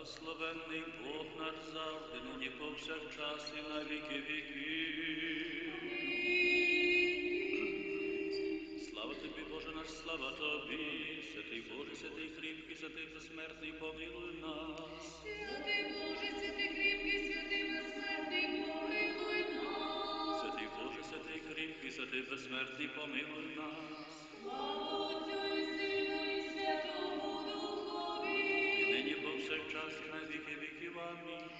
Благословенний Бог наш завжди, нині повсякчас і на віки віків. Слава тобі, Боже наш, слава тобі, святий Боже, святий хріпкий, святий безсмертний, помилуй нас. Святий Боже, святий хріпкий, святий безсмертний, помилуй нас. Святий Боже, святий хріпкий, святий безсмертний, помилуй нас. Слава Отцю і Сину. wszechczas i na wieki wieków. Amen.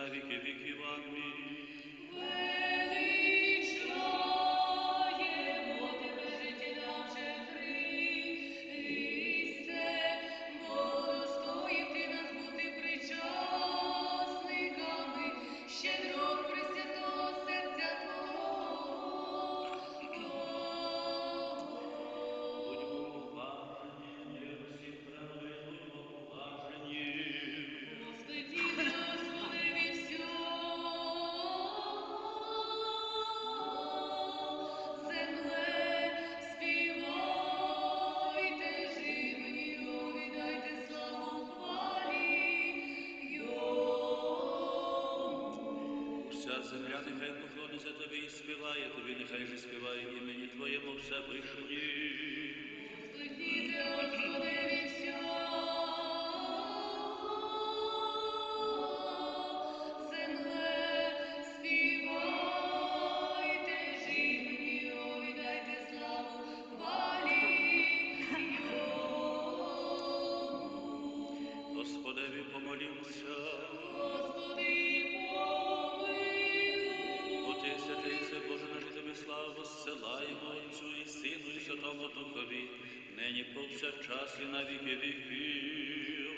هذه كثيرة земля нехай поклониться тобі і співає, тобі нехай же співає імені Твоєму все вишні. Святому Духові, нині повсякчас і на віки віків.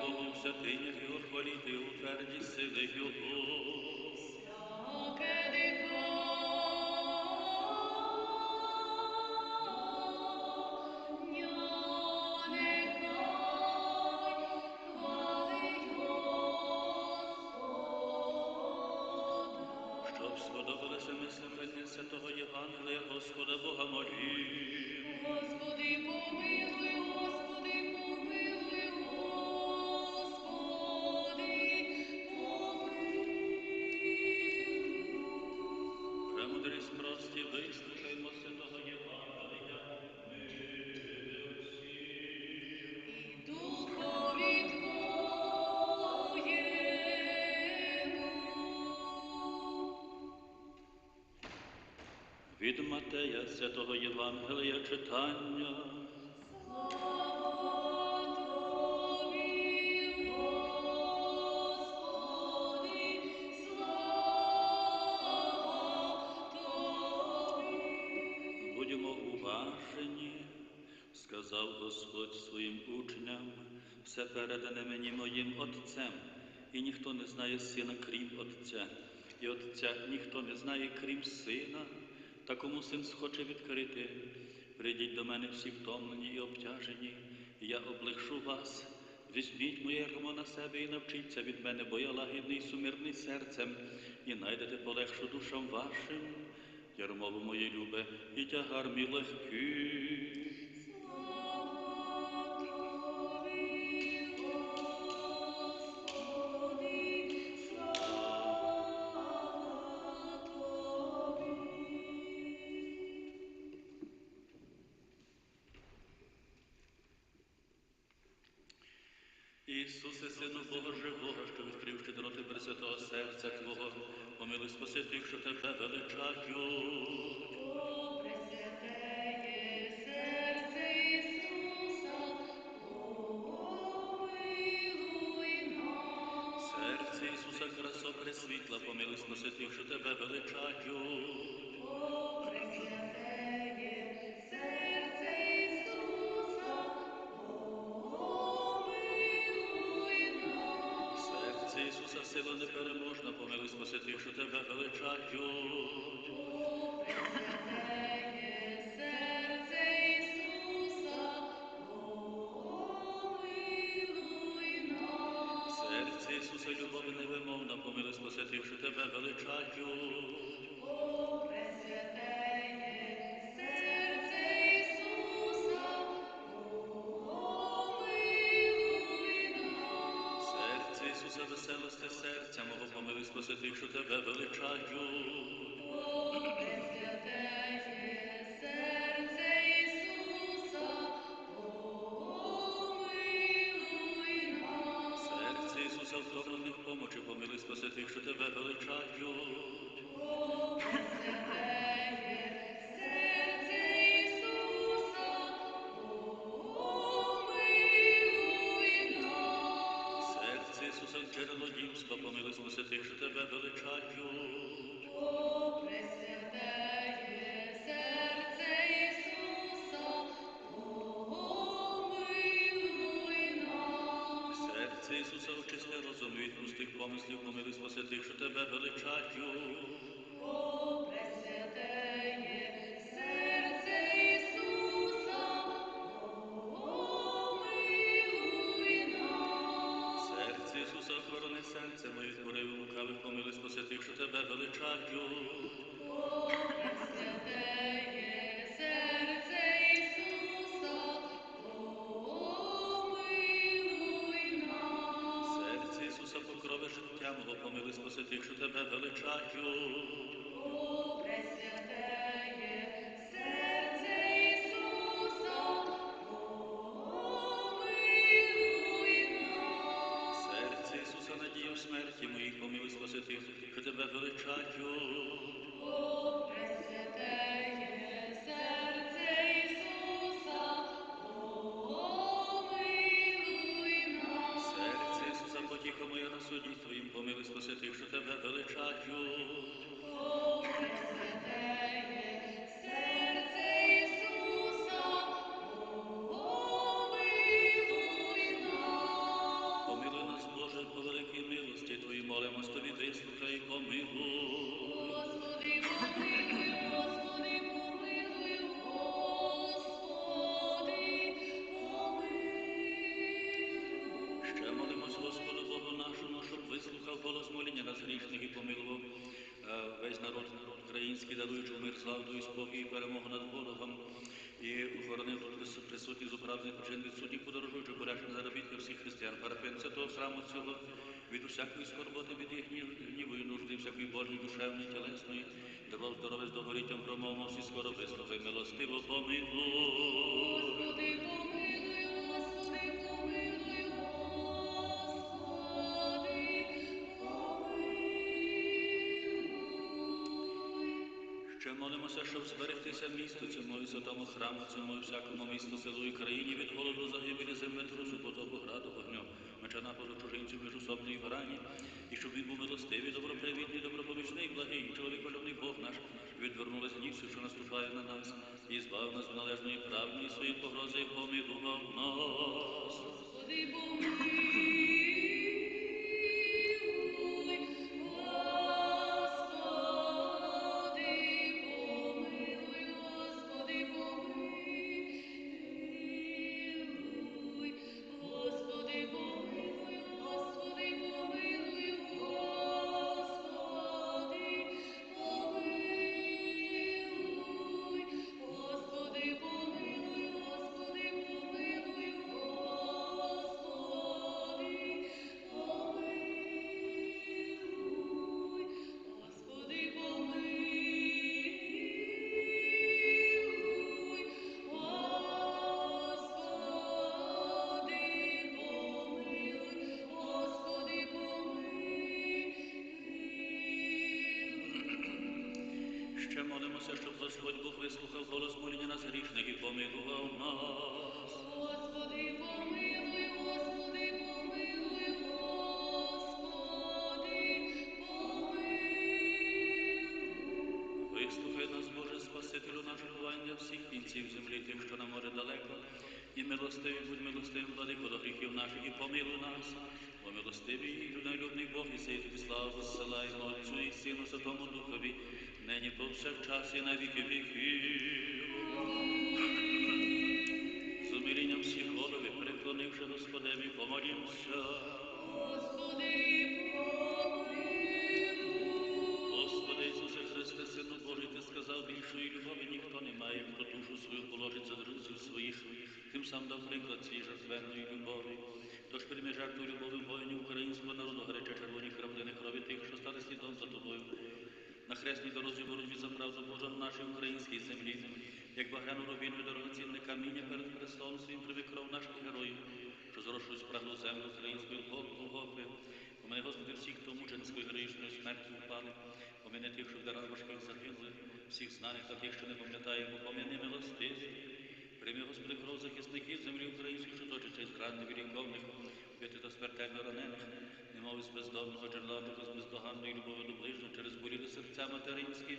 Богу в святинях Його, хваліти у тверді сили Його. Ми слухання святого Євангелія, Господа Бога молім. Господи, помилуй, Господи, Від святого Євангелія читання. Будьмо уважені, сказав Господь своїм учням, все передане мені моїм Отцем, і ніхто не знає сина, крім Отця, і Отця ніхто не знає, крім сина, та кому син схоче відкрити. Прийдіть до мене всі втомлені і обтяжені, і я облегшу вас. Візьміть моє ярмо на себе і навчіться від мене, бо я лагідний і сумирний серцем, і найдете полегшу душам вашим. Ярмо бо моє любе, і тягар мій легкий. Ісусе, Сину Бога живого, що відкрив щедроти Пресвятого серця Твого, помилуй спаси тих, що тебе величають. Сила непереможна, помилуй спаси тих, що тебе величають. Серце Ісуса, любов невимовна, помилуй спаси що тебе величають. Серця мого, помились, спаси що тебе величаю. О, Пресвятеє дівства, помилуй спаси тих, що тебе величають. О, Пресвятеє серце Ісуса, помилуй нас. Серце Ісуса, очисти розум від пустих помислів, помилуй спаси тих, що тебе величають. О, Непокоряного помили спасити, що тебе величаю. О, пресвятеє серце Ісуса, помилуй. Серце Ісуса надію смерті моїх, помили спасити, що тебе величать. Помилуй. Господи, помилуй, Господи, помилуй, Господи, помилуй. Ще молимось Господу Богу нашому, щоб вислухав голос моління нас грішних і помилував е, весь народ, народ український, даруючи мир, славу і спокій, і перемогу над ворогом. І охоронив тут присутніх з управних почин від суддів, подорожуючи порядку заробітки всіх християн, парапен святого храму цього, від усякої скорботи, від їх гнів- гніву і нужди, всякої божої, душевної, тілесної, дарував здоров'я з довголіттям громовмо, всі скоро вислухай, милостиво помилуй. Господи, помилуй, Господи, помилуй, Господи, помилуй. Ще молимося, щоб зберегтися місту цьому і святому храму, цьому і всякому місту, селу і країні від голоду, загибелі, землетрусу, потопу, граду, вогню, меча нападу чужинців, міжусобної врані, і щоб він був милостивий, добропривітний, добропомічний, благий, чоловіколюбний Бог наш, відвернулись гнівців, що наступає на нас, і збавив нас в належної правді, і своїх погрози, і помилував нас. Господи, помилуй, голос моління нас грішних і помилував нас. Господи, помилуй, Господи, помилуй, Господи, помилуй. Вислухай нас, Боже, Спасителю наш бування всіх кінців землі, тим, що на море далеко, і милостивий, будь милостивим, владико до гріхів наших, і помилуй нас, бо милостивий і людинолюбний Бог, і сей тобі славу зсилаємо Отцю і Сину Святому Духові, нині повсякчас і на віки віків. З умилінням всі голови, преклонивши Господеві, помолімся. Господи, помилуй. Господи Ісусе Христе, Сину Божий, Ти сказав, більшої любові ніхто не має, хто душу свою положить за друзів своїх, тим сам дав приклад цієї жертвенної любові. Тож прийми жертву любові воїнів українського народу, гаряча червоні краплини крові тих, що стали слідом за тобою. На хресній дорозі боротьбі за правду Божу на нашій українській землі, як багряну рубіну і дорогоцінне каміння перед престолом своїм привик кров наших героїв, що зрошують спраглу землю української Голгофи. Помини, Господи, всіх, хто мученською героїчною смертю впали, помини тих, що в дарах важких загинули, всіх знаних та тих, що не пам'ятаємо, помини милостиві. Прийми, Господи, кров захисників землі української, що точиться із ран невіліковних, бити та смертельно ранених, немов із бездомного джерела, з бездоганної любові до ближнього через болілі серця материнські.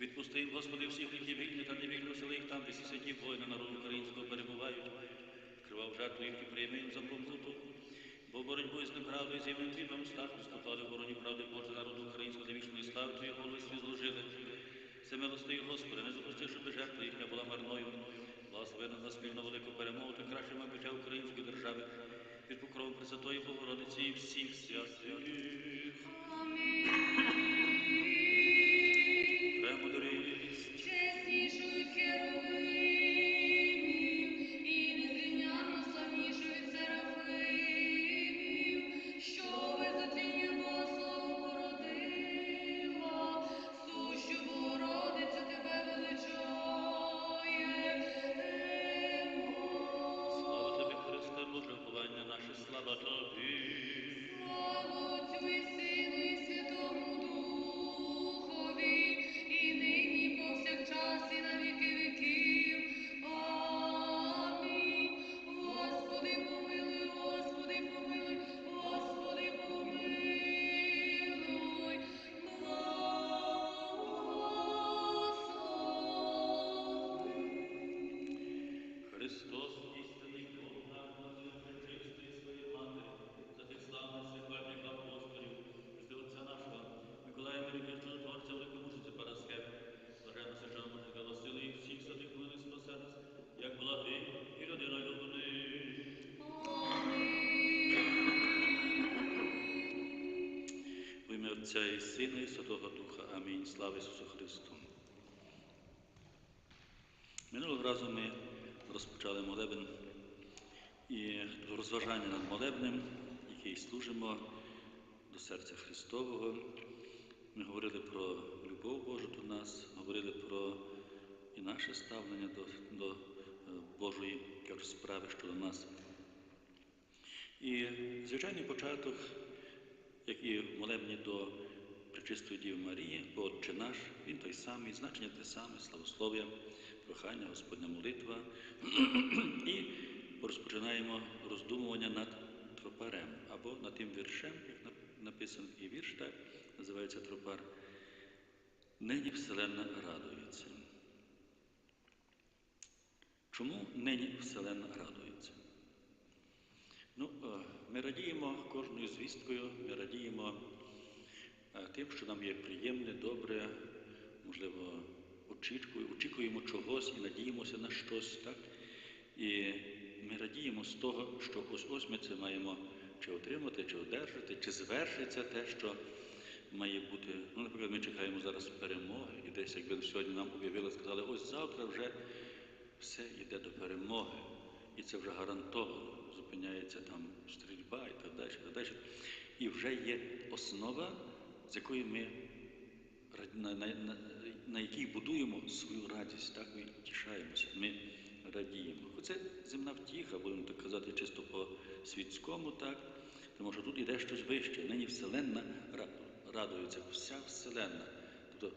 Відпусти Господи, всіх які вільні та невільні сели їх там, де всі святі воїни народу українського перебувають. Відкривав жертву їх і прийми їм за побуту. Бо боротьбу із неправдою з імен твій на устах виступали в обороні правди Божої народу українського вічної слави Твої голови зложили. Це милостиві, Господи, не допусти, щоб жертва їхня була марною. Всіх святих. Отця і Сина, і Святого Духа. Амінь. Слава Ісусу Христу. Минулого разу ми розпочали молебен і розважання над молебнем, який служимо до серця Христового. Ми говорили про любов Божу до нас, говорили про і наше ставлення до, до е, Божої справи щодо нас. І звичайний початок, як і молебні до Пречистої Діви Марії, бо Отче наш, він той самий, значення те саме, славослов'я, прохання, Господня молитва. І розпочинаємо роздумування над тропарем або над тим віршем, як написано такий вірш, так називається тропар. Нині Вселенна радується. Чому нині Вселенна радується? Ну, е, ми радіємо кожною звісткою, ми радіємо тим, що нам є приємне, добре, можливо, очікуємо, очікуємо чогось і надіємося на щось, так? І ми радіємо з того, що ось ось ми це маємо чи отримати, чи одержати, чи звершиться те, що має бути. Ну, наприклад, ми чекаємо зараз перемоги, і десь, якби сьогодні нам об'явили, сказали, ось завтра вже все йде до перемоги, і це вже гарантовано. Зупиняється там стрільба і так далі. І, так далі. і вже є основа, з якої ми на, на, на, на якій будуємо свою радість, так ми тішаємося, ми радіємо. Оце земна втіха, будемо так казати, чисто по світському, так, тому що тут іде щось вище. Нині Вселенна ра- радується, вся Вселенна. Тобто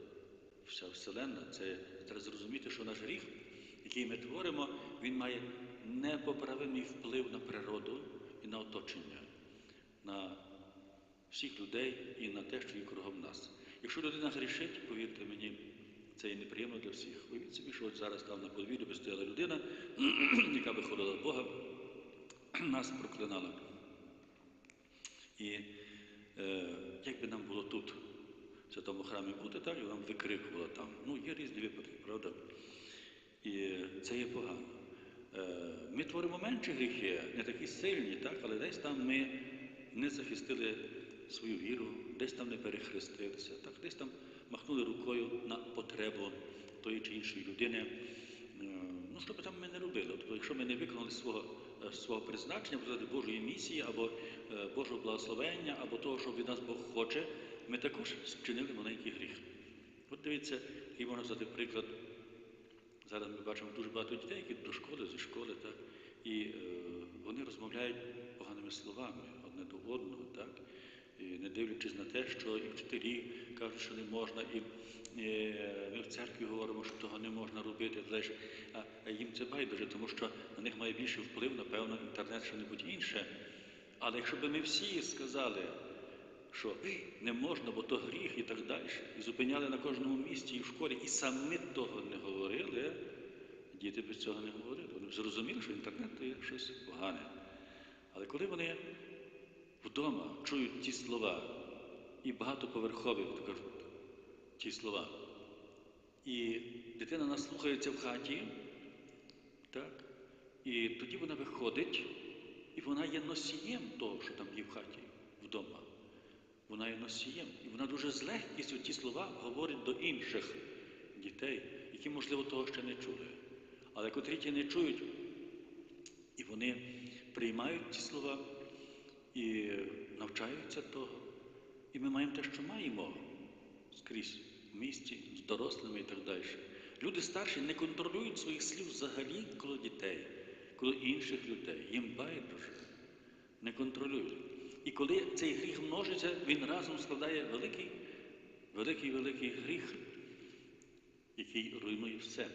вся Вселенна, це треба зрозуміти, що наш гріх, який ми творимо, він має непоправимий вплив на природу і на оточення, на всіх людей і на те, що є кругом нас. Якщо людина грішить, повірте мені, це є неприємно для всіх. Уявіть собі, що от зараз там на подвір'ю би стояла людина, яка виходила в Бога, нас проклинала. І е, як би нам було тут, в святому храмі бути, так, і нам викрикувала там. Ну, є різні випадки, правда? І це є погано. Е, Ми творимо менші гріхи, не такі сильні, так, але десь там ми не захистили свою віру, десь там не перехрестилися, так, десь там махнули рукою на потребу тої чи іншої людини. Е, Ну, що би там ми не робили? Тобто, якщо ми не виконали свого, е, свого призначення, Божої місії, або е, Божого благословення, або того, що від нас Бог хоче, ми також вчинили маленький гріх. От дивіться, який можна взяти приклад Зараз ми бачимо дуже багато дітей, які до школи, зі школи, так, і е, вони розмовляють поганими словами одне до одного, і не дивлячись на те, що і вчителі кажуть, що не можна, і е, ми в церкві говоримо, що того не можна робити. А, їм це байдуже, тому що на них має більший вплив, напевно, інтернет що небудь інше. Але якщо б ми всі сказали, що не можна, бо то гріх і так далі. І зупиняли на кожному місці і в школі, і самі того не говорили, діти без цього не говорили. Вони б зрозуміли, що інтернет є щось погане. Але коли вони вдома чують ті слова, і багатоповерхові, кажуть, ті слова, і дитина наслухається в хаті, так, і тоді вона виходить, і вона є носієм того, що там є в хаті вдома. Вона є носієм. І вона дуже з легкістю ті слова говорить до інших дітей, які, можливо, того ще не чули. Але котрі ті не чують, і вони приймають ті слова і навчаються того. І ми маємо те, що маємо скрізь в місті, з дорослими і так далі. Люди старші не контролюють своїх слів взагалі коло дітей, коло інших людей. Їм байдуже не контролюють. І коли цей гріх множиться, він разом складає великий, великий, великий гріх, який руйнує все.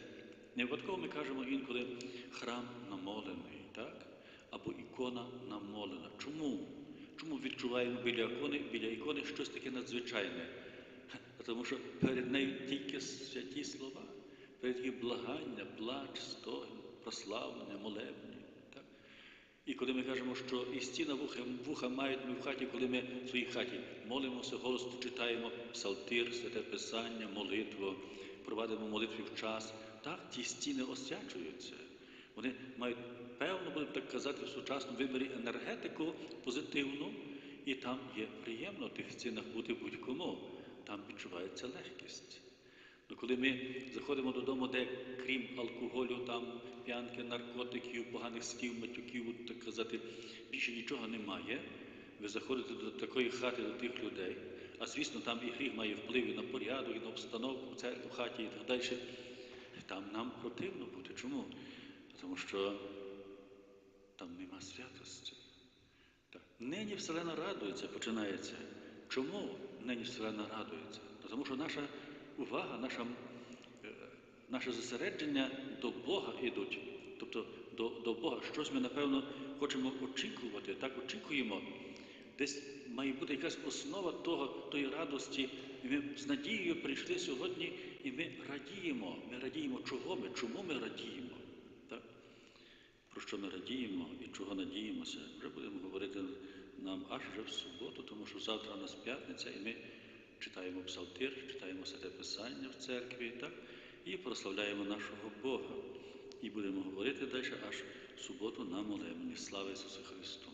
Не випадково ми кажемо інколи храм намолений, так? Ікона намолена. Чому? Чому відчуваємо біля ікони, біля ікони щось таке надзвичайне? Тому що перед нею тільки святі слова, перед нею благання, плач, стогін, прославлення, молебні. Так? І коли ми кажемо, що і вуха, вуха мають ми в хаті, коли ми в своїй хаті молимося, голосно читаємо псалтир, святе писання, молитву, провадимо молитві в час, так ті стіни освячуються. Вони мають певно, будемо так казати, в сучасному вимірі енергетику позитивну, І там є приємно в тих стінах бути будь-кому. Там відчувається легкість. Ну, коли ми заходимо додому, де крім алкоголю, там п'янки, наркотиків, поганих слів, матюків, так казати, більше нічого немає. Ви заходите до такої хати, до тих людей, а звісно, там і гріх має вплив і на порядок, і на обстановку в хаті і так далі. Там нам противно бути. Чому? Тому що там нема святості. Так. Нині Вселена радується, починається. Чому нині Вселена радується? Тому що наша увага, наша, е, наше зосередження до Бога ідуть. Тобто до, до Бога. Щось ми, напевно, хочемо очікувати, так очікуємо. Десь має бути якась основа того, тої радості. І ми з надією прийшли сьогодні, і ми радіємо. Ми радіємо, чого ми, чому ми радіємо. Що ми радіємо і чого надіємося, вже будемо говорити нам аж вже в суботу, тому що завтра у нас п'ятниця, і ми читаємо псалтир, читаємо святе Писання в церкві, так? і прославляємо нашого Бога. І будемо говорити далі аж в суботу на молебні. Слава Ісусу Христу!